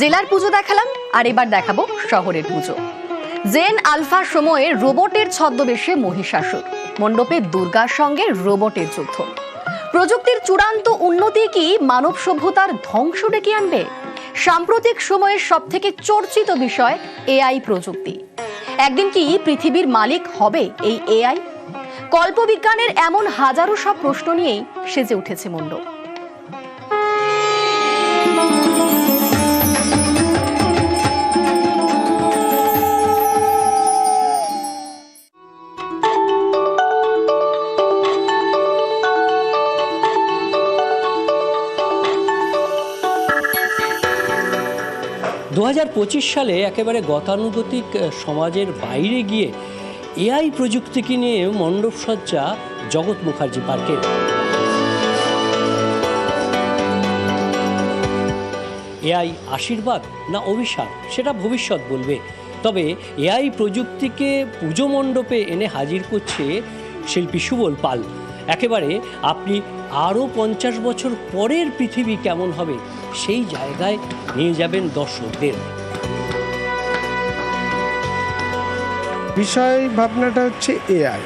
জেলার পুজো দেখালাম, আর এবার দেখাবো শহরের পুজো। জেন আলফা সময়ে রোবটের ছদ্মবেশে মহিষাসুর, মণ্ডপে দুর্গার সঙ্গে রোবটের যুদ্ধ। প্রযুক্তির চূড়ান্ত উন্নতি কি মানব সভ্যতার ধ্বংস ডেকে আনবে? সাম্প্রতিক সময়ের সব থেকে চর্চিত বিষয় এআই প্রযুক্তি। একদিন কি পৃথিবীর মালিক হবে এই এআই? কল্পবিজ্ঞানের এমন হাজারো সব প্রশ্ন নিয়েই সেজে উঠেছে মণ্ডপ। দু হাজার পঁচিশ সালে একেবারে গতানুগতিক সমাজের বাইরে গিয়ে এআই প্রযুক্তিকে নিয়ে মণ্ডপসজ্জা জগৎ মুখার্জি পার্কের। এআই আশীর্বাদ না অভিশাপ, সেটা ভবিষ্যৎ বলবে। তবে এআই প্রযুক্তিকে পুজো মণ্ডপে এনে হাজির করছে শিল্পী সুবল পাল। একেবারে আপনি আরও পঞ্চাশ বছর পরের পৃথিবী কেমন হবে? সেই জায়গায় নিয়ে যাবেন দর্শকদের। বিষয় ভাবনাটা হচ্ছে এআই,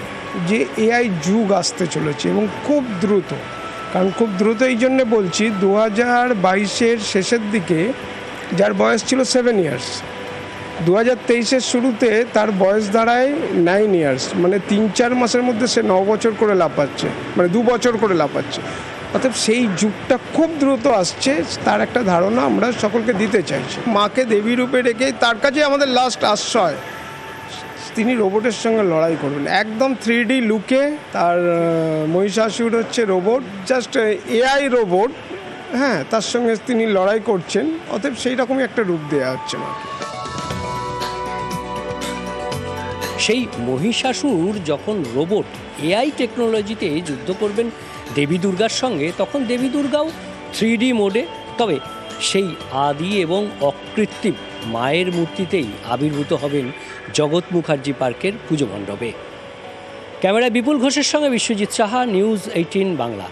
যে এআই যুগ আসতে চলেছে এবং খুব দ্রুত। কারণ খুব দ্রুত এই জন্যে বলছি দু হাজার বাইশের শেষের দিকে যার বয়স ছিল সেভেন ইয়ার্স দু হাজার তেইশের শুরুতে তার বয়স দাঁড়ায় নাইন ইয়ার্স মানে তিন চার মাসের মধ্যে সে ন বছর করে লাফাচ্ছে মানে দু বছর করে লাফাচ্ছে। অর্থাৎ সেই যুগটা খুব দ্রুত আসছে, তার একটা ধারণা আমরা সকলকে দিতে চাইছি। মাকে দেবী রূপে রেখে তার কাছে আমাদের লাস্ট আশ্রয়। তিনি রোবটের সঙ্গে লড়াই করবেন একদম থ্রি ডি লুকে তার মহিষাসুর হচ্ছে রোবট জাস্ট এআই রোবট হ্যাঁ তার সঙ্গে তিনি লড়াই করছেন। অতএব সেই রকমই একটা রূপ দেওয়া হচ্ছে মাকে। সেই মহিষাসুর যখন রোবট এআই টেকনোলজিতে যুদ্ধ করবেন দেবী দুর্গার সঙ্গে, তখন দেবী দুর্গাও থ্রি মোডে। তবে সেই আদি এবং অকৃত্রিম মায়ের মূর্তিতেই আবির্ভূত হবেন জগৎ মুখার্জি পার্কের পুজো মণ্ডপে। ক্যামেরায় বিপুল ঘোষের সঙ্গে বিশ্বজিৎ সাহা, নিউজ এইটিন বাংলা।